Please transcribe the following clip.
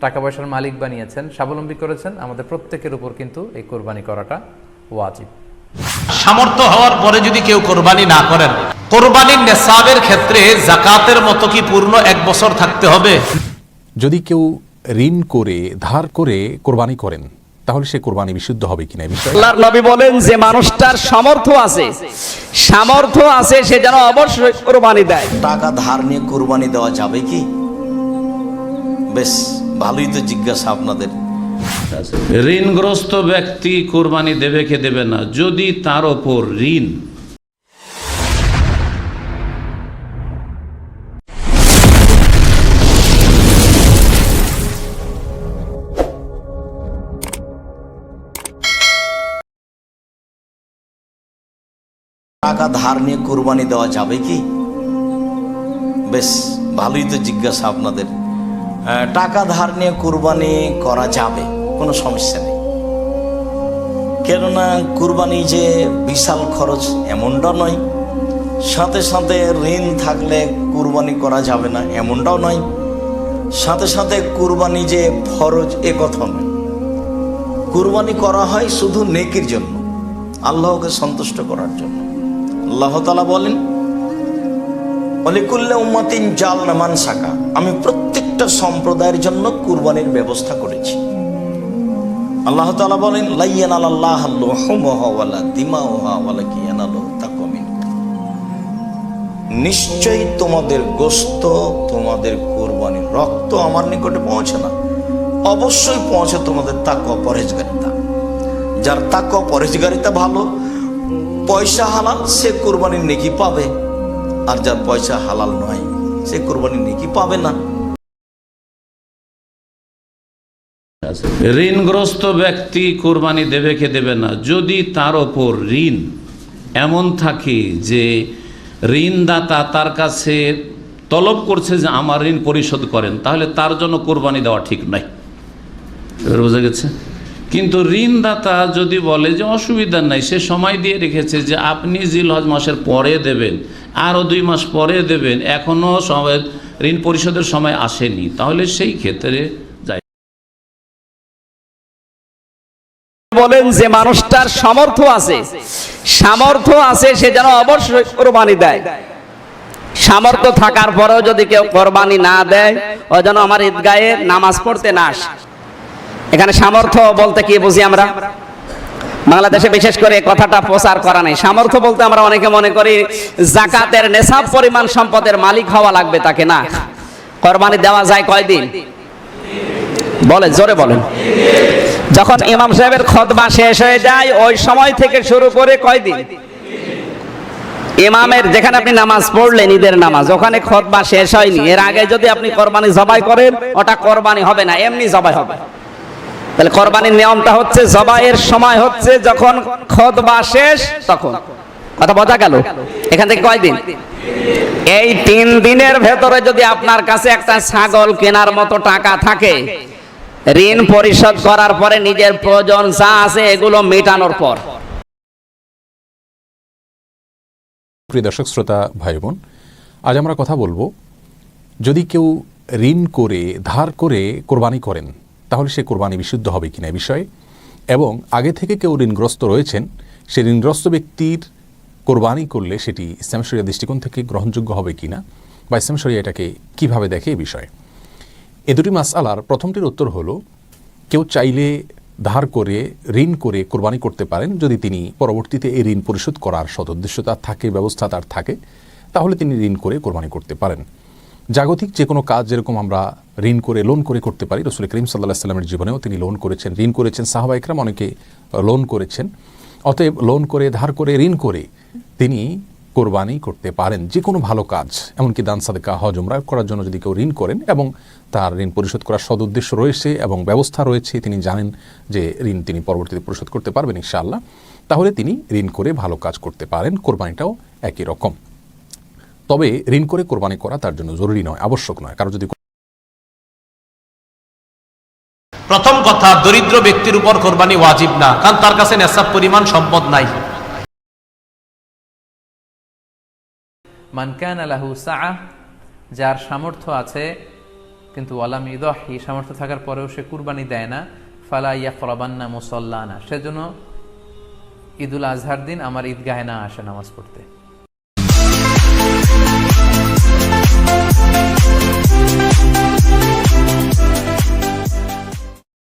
টাকা পয়সার মালিক বানিয়েছেন স্বাবলম্বী করেছেন। আমাদের প্রত্যেকের উপর কিন্তু এই কোরবানি করাটা ওয়াজিব। সামর্থ্য হওয়ার পরে যদি কেউ কোরবানি না করেন কোরবানির নেশাবের ক্ষেত্রে জাকাতের মতো কি পূর্ণ এক বছর থাকতে হবে? যদি কেউ ঋণ করে ধার করে কোরবানি করেন তাহলে সে কোরবানি বিশুদ্ধ হবে কিনা আল্লাহর নবী বলেন যে মানুষটার সামর্থ্য আছে সামর্থ্য আছে সে যেন অবশ্যই কোরবানি দেয়। টাকা ধার নিয়ে কোরবানি দেওয়া যাবে কি? বেশ। ভালোই তো জিজ্ঞাসা আপনাদের। ঋণগ্রস্ত ব্যক্তি কোরবানি দেবে কে দেবে না? যদি তার ওপর ঋণ। টাকা ধার নিয়ে কোরবানি দেওয়া যাবে কি? বেশ ভালোই তো জিজ্ঞাসা আপনাদের। টাকা ধার নিয়ে কোরবানি করা যাবে, কোনো সমস্যা নেই। কেননা কোরবানি যে বিশাল খরচ এমনটা নয়, সাথে সাথে ঋণ থাকলে কোরবানি করা যাবে না এমনটাও নয়, সাথে সাথে কোরবানি যে ফরজ এ কথা নয়। কুরবানি করা হয় শুধু নেকির জন্য, আল্লাহকে সন্তুষ্ট করার জন্য। আল্লাহ তালা বলেন অলিকুল্লে জাল নামান শাখা আমি প্রত্যেকটা সম্প্রদায়ের জন্য কুরবানির ব্যবস্থা করেছি। আল্লাহ বলেন, লাইয়ান নিশ্চয়ই তোমাদের গোস্ত, তোমাদের কোরবানির রক্ত আমার নিকটে পৌঁছে না। অবশ্যই পৌঁছে তোমাদের তাক পরেজগারিতা যার তাক পরেজগারিতা ভালো, পয়সা হালাল, সে কোরবানির নেকি পাবে। আর যার পয়সা হালাল নয়, সে কোরবানির নেকি পাবে না। ঋণগ্রস্ত ব্যক্তি কোরবানি দেবে কে দেবে না? যদি তার ওপর ঋণ এমন থাকে যে ঋণদাতা তার কাছে তলব করছে যে আমার ঋণ পরিশোধ করেন, তাহলে তার জন্য কোরবানি দেওয়া ঠিক নয়। বোঝা গেছে? কিন্তু ঋণদাতা যদি বলে যে অসুবিধা নাই, সে সময় দিয়ে রেখেছে যে আপনি জিলহজ মাসের পরে দেবেন, আরও দুই মাস পরে দেবেন এখনও সময় ঋণ পরিশোধের সময় আসেনি, তাহলে সেই ক্ষেত্রে বলেন যে মানুষটার সামর্থ্য আছে সামর্থ্য আছে সে যেন অবশ্যই কোরবানি দেয়। সামর্থ্য থাকার পরেও যদি কেউ কোরবানি না দেয়, ও যেন আমার ঈদগায়ে নামাজ পড়তে না আসে। এখানে সামর্থ্য বলতে কি বুঝি আমরা? বাংলাদেশে বিশেষ করে কথাটা প্রচার করা নেই। সামর্থ্য বলতে আমরা অনেকে মনে করি জাকাতের নেশাব পরিমাণ সম্পদের মালিক হওয়া লাগবে তাকে না। কোরবানি দেওয়া যায় কয়দিন? বলে জোরে বলেন। যখন ইমাম সাহেবের খতবা শেষ হয়ে যায়, ওই সময় থেকে শুরু করে কয়দিন? ইমামের যেখানে আপনি নামাজ পড়লেন, ঈদের নামাজ, ওখানে খতবা শেষ হয়নি। এর আগে যদি আপনি কোরবানি জবাই করেন, ওটা কোরবানি হবে না, এমনি জবাই হবে। তাহলে কোরবানির নিয়মটা হচ্ছে, জবাইয়ের সময় হচ্ছে যখন খতবা শেষ, তখন। কথা বোঝা গেল? এখান থেকে কয়দিন? এই তিন দিনের ভেতরে যদি আপনার কাছে একটা ছাগল কেনার মতো টাকা থাকে, ঋণ পরিশোধ করার পরে নিজের প্রয়োজন যা আছে এগুলো মেটানোর পর। প্রিয় দর্শক, শ্রোতা ভাই বোন আজ আমরা কথা বলব, যদি কেউ ঋণ করে, ধার করে কোরবানি করেন তাহলে সে কোরবানি বিশুদ্ধ হবে কিনা বিষয়ে? এবং আগে থেকে কেউ ঋণগ্রস্ত রয়েছেন, সে ঋণগ্রস্ত ব্যক্তির কোরবানি করলে সেটি ইসলাম দৃষ্টিকোণ থেকে গ্রহণযোগ্য হবে কি না বা ইসলাম এটাকে কীভাবে দেখে এ বিষয়ে? এ দুটি মাসআলার প্রথমটির উত্তর হলো, কেউ চাইলে ধার করে, ঋণ করে কোরবানি করতে পারেন যদি তিনি পরবর্তীতে এই ঋণ পরিশোধ করার সদুদ্দেশ্য তার থাকে, ব্যবস্থা তার থাকে, তাহলে তিনি ঋণ করে কোরবানি করতে পারেন। জাগতিক যে কোনো কাজ যেরকম আমরা ঋণ করে লোন করে করতে পারি। রসুল করিম সাল্লাহ সাল্লামের জীবনেও তিনি লোন করেছেন, ঋণ করেছেন, সাহাবা ইকরাম অনেকে লোন করেছেন। অতএব লোন করে, ধার করে, ঋণ করে তিনি কোরবানি করতে পারেন। যে কোনো ভালো কাজ, এমনকি দান, সাদেকা, হজ, উমরা করার জন্য যদি কেউ ঋণ করেন এবং তার ঋণ পরিশোধ করার সদুদ্দেশ্য রয়েছে এবং ব্যবস্থা রয়েছে, তিনি জানেন যে ঋণ তিনি পরবর্তীতে পরিশোধ করতে পারবেন ইনশাআল্লাহ, তাহলে তিনি ঋণ করে ভালো কাজ করতে পারেন। কোরবানিটাও একই রকম। তবে ঋণ করে কোরবানি করা তার জন্য জরুরি নয়, আবশ্যক নয়। কারও যদি প্রথম কথা, দরিদ্র ব্যক্তির উপর কোরবানি ওয়াজিব না, কারণ তার কাছে নেশাব পরিমাণ সম্পদ নাই। মানকান আলাহু সাহ যার সামর্থ্য আছে, কিন্তু ওয়ালাম এই সামর্থ্য থাকার পরেও সে কুরবানি দেয় না, ফালা ইয়া করাবান্না মুসল্লানা, সেজন্য ঈদুল আজহার দিন আমার ঈদগাহে না আসে নামাজ পড়তে।